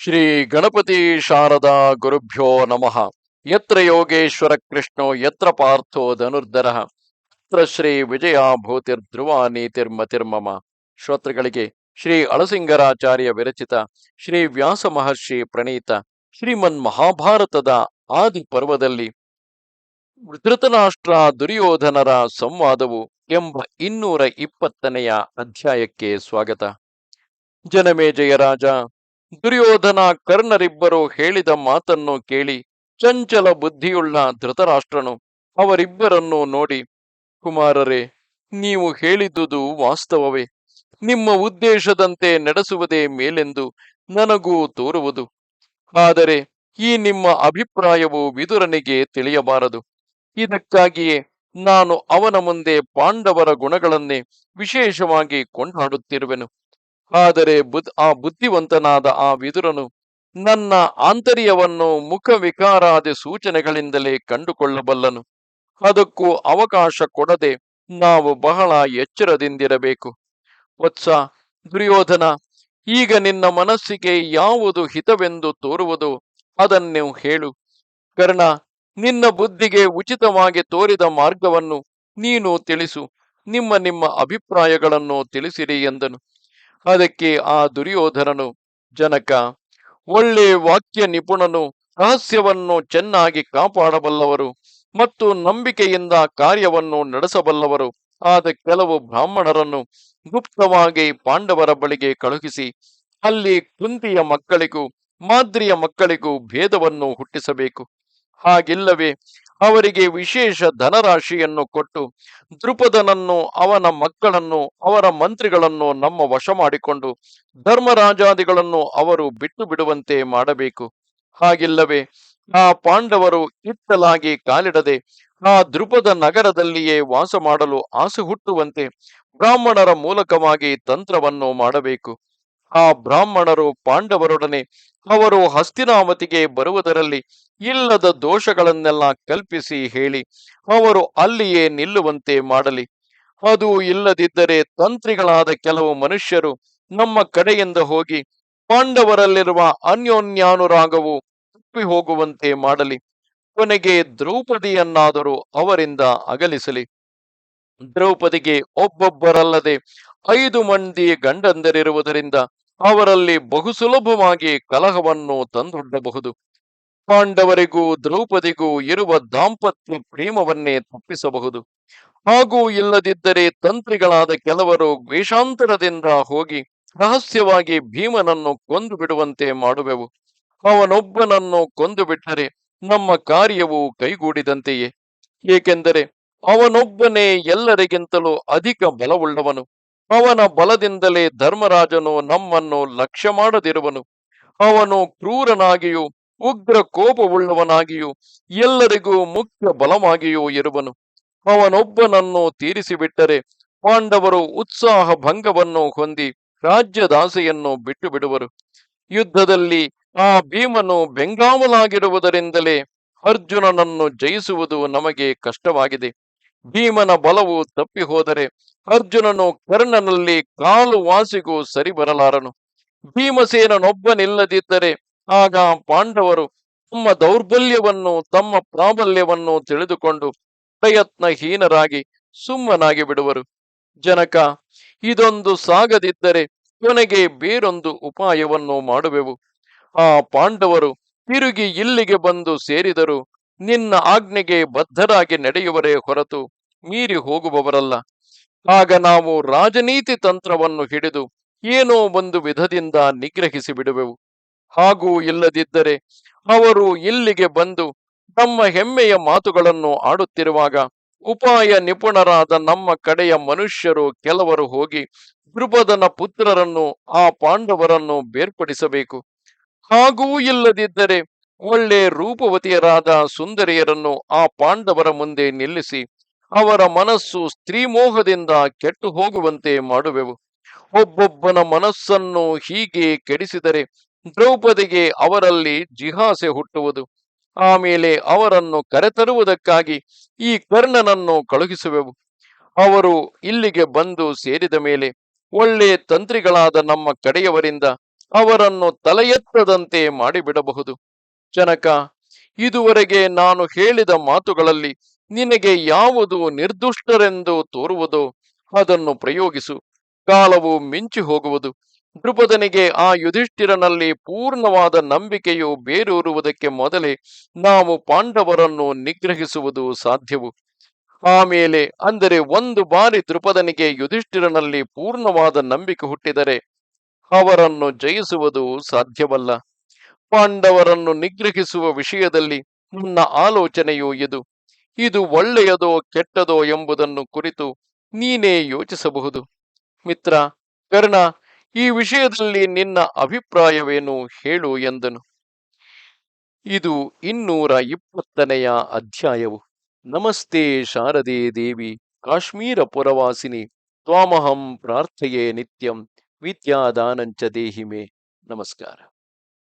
ಶ್ರೀ ಗಣಪತಿ ಶಾರದಾ ಗುರುಭ್ಯೋ ನಮಃ. ಯತ್ರ ಯೋಗೇಶ್ವರ ಕೃಷ್ಣೋ, ಯತ್ರ ಪಾರ್ಥೋ ಧನುರ್ಧರ. ಯತ್ರ ಶ್ರೀ ವಿಜಯ ಭೂತಿರ್ಧ್ರುವ ನೀತಿರ್ಮತಿರ್ಮಮ ಶ್ರೋತೃಗಳಿಗೆ ಶ್ರೀ ಅಳಸಿಂಗರಾಚಾರ್ಯ ವಿರಚಿತ ಶ್ರೀ ವ್ಯಾಸ ಮಹರ್ಷಿ ಪ್ರಣೀತ ಶ್ರೀಮನ್ ಮಹಾಭಾರತದ ಆದಿ ಪರ್ವದಲ್ಲಿ ಧೃತರಾಷ್ಟ್ರ ದುರ್ಯೋಧನರ ಸಂವಾದವು ಎಂಬ ಇನ್ನೂರ ಇಪ್ಪತ್ತನೆಯ ಅಧ್ಯಾಯಕ್ಕೆ ಸ್ವಾಗತ. ಜನಮೇಜಯ ರಾಜ. ದುರ್ಯೋಧನ ಕರ್ಣರಿಬ್ಬರು ಹೇಳಿದ ಮಾತನ್ನು ಕೇಳಿ ಚಂಚಲ ಬುದ್ಧಿಯುಳ್ಳ ಧೃತರಾಷ್ಟ್ರನು ಅವರಿಬ್ಬರನ್ನು ನೋಡಿ, ಕುಮಾರರೇ, ನೀವು ಹೇಳಿದುದು ವಾಸ್ತವವೇ. ನಿಮ್ಮ ಉದ್ದೇಶದಂತೆ ನಡೆಸುವುದೇ ಮೇಲೆಂದು ನನಗೂ ತೋರುವುದು. ಆದರೆ ಈ ನಿಮ್ಮ ಅಭಿಪ್ರಾಯವು ವಿದುರನಿಗೆ ತಿಳಿಯಬಾರದು. ಇದಕ್ಕಾಗಿಯೇ ನಾನು ಅವನ ಮುಂದೆ ಪಾಂಡವರ ಗುಣಗಳನ್ನೇ ವಿಶೇಷವಾಗಿ ಕೊಂಡಾಡುತ್ತಿರುವೆನು. ಆದರೆ ಬುದ್, ಆ ಬುದ್ಧಿವಂತನಾದ ಆ ವಿದುರನು ನನ್ನ ಆಂತರ್ಯವನ್ನು ಮುಖ ವಿಕಾರಾದಿ ಸೂಚನೆಗಳಿಂದಲೇ ಕಂಡುಕೊಳ್ಳಬಲ್ಲನು. ಅದಕ್ಕೂ ಅವಕಾಶ ಕೊಡದೆ ನಾವು ಬಹಳ ಎಚ್ಚರದಿಂದಿರಬೇಕು. ವತ್ಸ, ದುರ್ಯೋಧನ, ಈಗ ನಿನ್ನ ಮನಸ್ಸಿಗೆ ಯಾವುದು ಹಿತವೆಂದು ತೋರುವುದು ಅದನ್ನು ಹೇಳು. ಕರ್ಣ, ನಿನ್ನ ಬುದ್ಧಿಗೆ ಉಚಿತವಾಗಿ ತೋರಿದ ಮಾರ್ಗವನ್ನು ನೀನು ತಿಳಿಸು. ನಿಮ್ಮ ನಿಮ್ಮ ಅಭಿಪ್ರಾಯಗಳನ್ನು ತಿಳಿಸಿರಿ ಎಂದನು. ಅದಕ್ಕೆ ಆ ದುರ್ಯೋಧನನು, ಜನಕ, ಒಳ್ಳೆ ವಾಕ್ಯ ನಿಪುಣನು, ರಹಸ್ಯವನ್ನು ಚೆನ್ನಾಗಿ ಕಾಪಾಡಬಲ್ಲವರು ಮತ್ತು ನಂಬಿಕೆಯಿಂದ ಕಾರ್ಯವನ್ನು ನಡೆಸಬಲ್ಲವರು. ಆದ ಕೆಲವು ಬ್ರಾಹ್ಮಣರನ್ನು ಗುಪ್ತವಾಗಿ ಪಾಂಡವರ ಬಳಿಗೆ ಕಳುಹಿಸಿ, ಅಲ್ಲಿ ಕುಂತಿಯ ಮಕ್ಕಳಿಗೂ, ಮಾದ್ರಿಯ ಮಕ್ಕಳಿಗೂ ಭೇದವನ್ನು ಹುಟ್ಟಿಸಬೇಕು. ಹಾಗಿಲ್ಲವೇ ಅವರಿಗೆ ವಿಶೇಷ ಧನರಾಶಿಯನ್ನು ಕೊಟ್ಟು ದೃಪದನನ್ನು ಅವನ ಮಕ್ಕಳನ್ನು, ಅವರ ಮಂತ್ರಿಗಳನ್ನು ನಮ್ಮ ವಶ ಮಾಡಿಕೊಂಡು ಧರ್ಮರಾಜಾದಿಗಳನ್ನು ಅವರು ಬಿಟ್ಟು ಬಿಡುವಂತೆ ಮಾಡಬೇಕು. ಹಾಗಿಲ್ಲವೇ, ಆ ಪಾಂಡವರು ಇತ್ತಲಾಗಿ ಕಾಲಿಡದೆ ಆ ದೃಪದ ನಗರದಲ್ಲಿಯೇ ವಾಸ ಮಾಡಲು ಆಸೆ ಹುಟ್ಟುವಂತೆ ಬ್ರಾಹ್ಮಣರ ಮೂಲಕವಾಗಿ ತಂತ್ರವನ್ನು ಮಾಡಬೇಕು. ಆ ಬ್ರಾಹ್ಮಣರು ಪಾಂಡವರೊಡನೆ ಅವರು ಹಸ್ತಿನಾಮತಿಗೆ ಬರುವುದರಲ್ಲಿ ಇಲ್ಲದ ದೋಷಗಳನ್ನೆಲ್ಲ ಕಲ್ಪಿಸಿ ಹೇಳಿ, ಅವರು ಅಲ್ಲಿಯೇ ನಿಲ್ಲುವಂತೆ ಮಾಡಲಿ. ಅದು ಇಲ್ಲದಿದ್ದರೆ ತಂತ್ರಿಗಳಾದ ಕೆಲವು ಮನುಷ್ಯರು ನಮ್ಮ ಕಡೆಯಿಂದ ಹೋಗಿ ಪಾಂಡವರಲ್ಲಿರುವ ಅನ್ಯೋನ್ಯಾನುರಾಗವು ತಪ್ಪಿ ಹೋಗುವಂತೆ ಮಾಡಲಿ. ಕೊನೆಗೆ ದ್ರೌಪದಿಯನ್ನಾದರೂ ಅವರಿಂದ ಅಗಲಿಸಲಿ. ದ್ರೌಪದಿಗೆ ಒಬ್ಬೊಬ್ಬರಲ್ಲದೆ ಐದು ಮಂದಿ ಗಂಡಂದರಿರುವುದರಿಂದ ಅವರಲ್ಲಿ ಬಹು ಸುಲಭವಾಗಿ ಕಲಹವನ್ನು ತಂದೊಡ್ಡಬಹುದು. ಪಾಂಡವರಿಗೂ ದ್ರೌಪದಿಗೂ ಇರುವ ದಾಂಪತ್ಯ ಪ್ರೇಮವನ್ನೇ ತಪ್ಪಿಸಬಹುದು. ಹಾಗೂ ಇಲ್ಲದಿದ್ದರೆ ತಂತ್ರಿಗಳಾದ ಕೆಲವರು ವೇಷಾಂತರದಿಂದ ಹೋಗಿ ರಹಸ್ಯವಾಗಿ ಭೀಮನನ್ನು ಕೊಂದು ಬಿಡುವಂತೆ ಮಾಡುವೆವು. ಅವನೊಬ್ಬನನ್ನು ಕೊಂದು ಬಿಟ್ಟರೆ ನಮ್ಮ ಕಾರ್ಯವು ಕೈಗೂಡಿದಂತೆಯೇ. ಏಕೆಂದರೆ ಅವನೊಬ್ಬನೇ ಎಲ್ಲರಿಗಿಂತಲೂ ಅಧಿಕ ಬಲವುಳ್ಳವನು. ಅವನ ಬಲದಿಂದಲೇ ಧರ್ಮರಾಜನು ನಮ್ಮನ್ನು ಲಕ್ಷ್ಯ ಮಾಡದಿರುವನು. ಅವನು ಕ್ರೂರನಾಗಿಯೂ, ಉಗ್ರ ಕೋಪವುಳ್ಳವನಾಗಿಯೂ, ಎಲ್ಲರಿಗೂ ಮುಖ್ಯ ಬಲವಾಗಿಯೂ ಇರುವನು. ಅವನೊಬ್ಬನನ್ನು ತೀರಿಸಿಬಿಟ್ಟರೆ ಪಾಂಡವರು ಉತ್ಸಾಹ ಭಂಗವನ್ನು ಹೊಂದಿ ರಾಜ್ಯದಾಸೆಯನ್ನು ಬಿಟ್ಟು ಬಿಡುವರು ಯುದ್ಧದಲ್ಲಿ ಆ ಭೀಮನು ಬೆಂಗಾವಲಾಗಿರುವುದರಿಂದಲೇ ಅರ್ಜುನನನ್ನು ಜಯಿಸುವುದು ನಮಗೆ ಕಷ್ಟವಾಗಿದೆ. ಭೀಮನ ಬಲವು ತಪ್ಪಿ ಹೋದರೆ ಅರ್ಜುನನು ಕರ್ಣನಲ್ಲಿ ಕಾಲು ವಾಸಿಗೂ ಸರಿ ಬರಲಾರನು. ಭೀಮಸೇನನೊಬ್ಬನಿಲ್ಲದಿದ್ದರೆ ಆಗ ಪಾಂಡವರು ತಮ್ಮ ದೌರ್ಬಲ್ಯವನ್ನು, ತಮ್ಮ ಪ್ರಾಬಲ್ಯವನ್ನು ತಿಳಿದುಕೊಂಡು ಪ್ರಯತ್ನಹೀನರಾಗಿ ಸುಮ್ಮನಾಗಿ ಬಿಡುವರು. ಜನಕ, ಇದೊಂದು ಸಾಗದಿದ್ದರೆ ಕೊನೆಗೆ ಬೇರೊಂದು ಉಪಾಯವನ್ನು ಮಾಡುವೆವು. ಆ ಪಾಂಡವರು ತಿರುಗಿ ಇಲ್ಲಿಗೆ ಬಂದು ಸೇರಿದರು. ನಿನ್ನ ಆಜ್ಞೆಗೆ ಬದ್ಧರಾಗಿ ನಡೆಯುವರೇ ಹೊರತು ಮೀರಿ ಹೋಗುವವರಲ್ಲ. ಆಗ ನಾವು ರಾಜನೀತಿ ತಂತ್ರವನ್ನು ಹಿಡಿದು ಏನೋ ಒಂದು ವಿಧದಿಂದ ನಿಗ್ರಹಿಸಿ ಬಿಡುವೆವು. ಹಾಗೂ ಇಲ್ಲದಿದ್ದರೆ ಅವರು ಇಲ್ಲಿಗೆ ಬಂದು ನಮ್ಮ ಹೆಮ್ಮೆಯ ಮಾತುಗಳನ್ನು ಆಡುತ್ತಿರುವಾಗ ಉಪಾಯ ನಿಪುಣರಾದ ನಮ್ಮ ಕಡೆಯ ಮನುಷ್ಯರು ಕೆಲವರು ಹೋಗಿ ದೃಪದನ ಪುತ್ರರನ್ನು, ಆ ಪಾಂಡವರನ್ನು ಬೇರ್ಪಡಿಸಬೇಕು. ಹಾಗೂ ಇಲ್ಲದಿದ್ದರೆ ಒಳ್ಳೆ ರೂಪವತಿಯರಾದ ಸುಂದರಿಯರನ್ನು ಆ ಪಾಂಡವರ ಮುಂದೆ ನಿಲ್ಲಿಸಿ ಅವರ ಮನಸ್ಸು ಸ್ತ್ರೀಮೋಹದಿಂದ ಕೆಟ್ಟು ಹೋಗುವಂತೆ ಮಾಡುವೆವು. ಒಬ್ಬೊಬ್ಬನ ಮನಸ್ಸನ್ನು ಹೀಗೆ ಕೆಡಿಸಿದರೆ ದ್ರೌಪದಿಗೆ ಅವರಲ್ಲಿ ಜಿಹಾಸೆ ಹುಟ್ಟುವುದು. ಆಮೇಲೆ ಅವರನ್ನು ಕರೆತರುವುದಕ್ಕಾಗಿ ಈ ಕರ್ಣನನ್ನು ಕಳುಹಿಸುವೆವು. ಅವರು ಇಲ್ಲಿಗೆ ಬಂದು ಸೇರಿದ ಮೇಲೆ ಒಳ್ಳೆ ತಂತ್ರಿಗಳಾದ ನಮ್ಮ ಕಡೆಯವರಿಂದ ಅವರನ್ನು ತಲೆಯೆತ್ತದಂತೆ ಮಾಡಿಬಿಡಬಹುದು. ಜನಕ, ಇದುವರೆಗೆ ನಾನು ಹೇಳಿದ ಮಾತುಗಳಲ್ಲಿ ನಿನಗೆ ಯಾವುದು ನಿರ್ದುಷ್ಟರೆಂದು ತೋರುವುದೋ ಅದನ್ನು ಪ್ರಯೋಗಿಸು. ಕಾಲವು ಮಿಂಚಿ ಹೋಗುವುದು. ದೃಪದನಿಗೆ ಆ ಯುಧಿಷ್ಠಿರನಲ್ಲಿ ಪೂರ್ಣವಾದ ನಂಬಿಕೆಯು ಬೇರೂರುವುದಕ್ಕೆ ಮೊದಲೇ ನಾವು ಪಾಂಡವರನ್ನು ನಿಗ್ರಹಿಸುವುದು ಸಾಧ್ಯವು. ಆಮೇಲೆ ಅಂದರೆ ಒಂದು ಬಾರಿ ದೃಪದನಿಗೆ ಯುಧಿಷ್ಠಿರನಲ್ಲಿ ಪೂರ್ಣವಾದ ನಂಬಿಕೆ ಹುಟ್ಟಿದರೆ ಅವರನ್ನು ಜಯಿಸುವುದು ಸಾಧ್ಯವಲ್ಲ. ಪಾಂಡವರನ್ನು ನಿಗ್ರಹಿಸುವ ವಿಷಯದಲ್ಲಿ ನನ್ನ ಆಲೋಚನೆಯು ಇದು. ಇದು ಒಳ್ಳೆಯದೋ ಕೆಟ್ಟದೋ ಎಂಬುದನ್ನು ಕುರಿತು ನೀನೇ ಯೋಚಿಸಬಹುದು. ಮಿತ್ರ, ಕರ್ಣ, ಈ ವಿಷಯದಲ್ಲಿ ನಿನ್ನ ಅಭಿಪ್ರಾಯವೇನು ಹೇಳು ಎಂದನು. ಇದು ಇನ್ನೂರ ಇಪ್ಪತ್ತನೆಯ ಅಧ್ಯಾಯವು. ನಮಸ್ತೆ ಶಾರದೆ ದೇವಿ, ಕಾಶ್ಮೀರ ಪುರವಾಸಿನಿ, ತ್ವಾಮಹಂ ಪ್ರಾರ್ಥೆಯೇ ನಿತ್ಯಂ, ವಿದ್ಯಾದಾನಂಚ ದೇಹಿಮೆ. ನಮಸ್ಕಾರ.